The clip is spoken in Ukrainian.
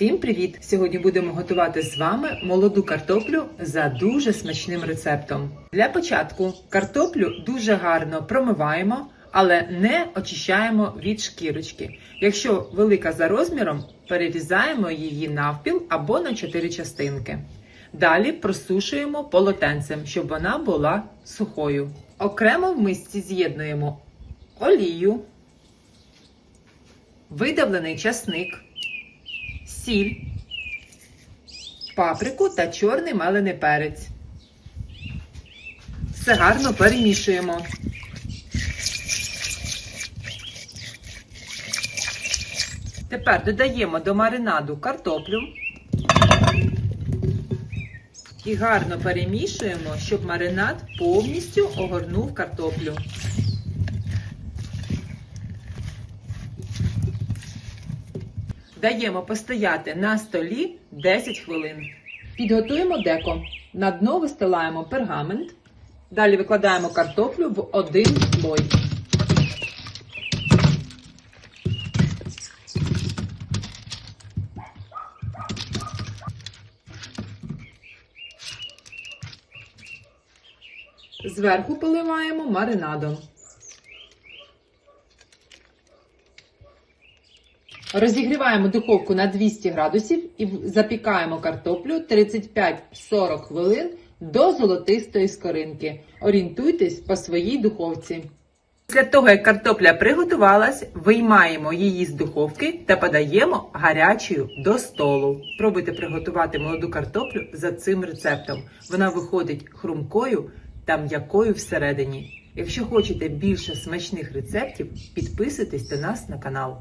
Всім привіт! Сьогодні будемо готувати з вами молоду картоплю за дуже смачним рецептом. Для початку картоплю дуже гарно промиваємо, але не очищаємо від шкірочки. Якщо велика за розміром, перерізаємо її навпіл або на 4 частинки. Далі просушуємо полотенцем, щоб вона була сухою. Окремо в мисці з'єднуємо олію, видавлений часник, сіль, паприку та чорний мелений перець. Все гарно перемішуємо. Тепер додаємо до маринаду картоплю і гарно перемішуємо, щоб маринад повністю огорнув картоплю. Даємо постояти на столі 10 хвилин. Підготуємо деко. На дно вистилаємо пергамент. Далі викладаємо картоплю в один слой. Зверху поливаємо маринадом. Розігріваємо духовку на 200 градусів і запікаємо картоплю 35-40 хвилин до золотистої скоринки. Орієнтуйтесь по своїй духовці. Після того, як картопля приготувалась, виймаємо її з духовки та подаємо гарячою до столу. Пробуйте приготувати молоду картоплю за цим рецептом. Вона виходить хрумкою та м'якою всередині. Якщо хочете більше смачних рецептів, підписуйтесь до нас на канал.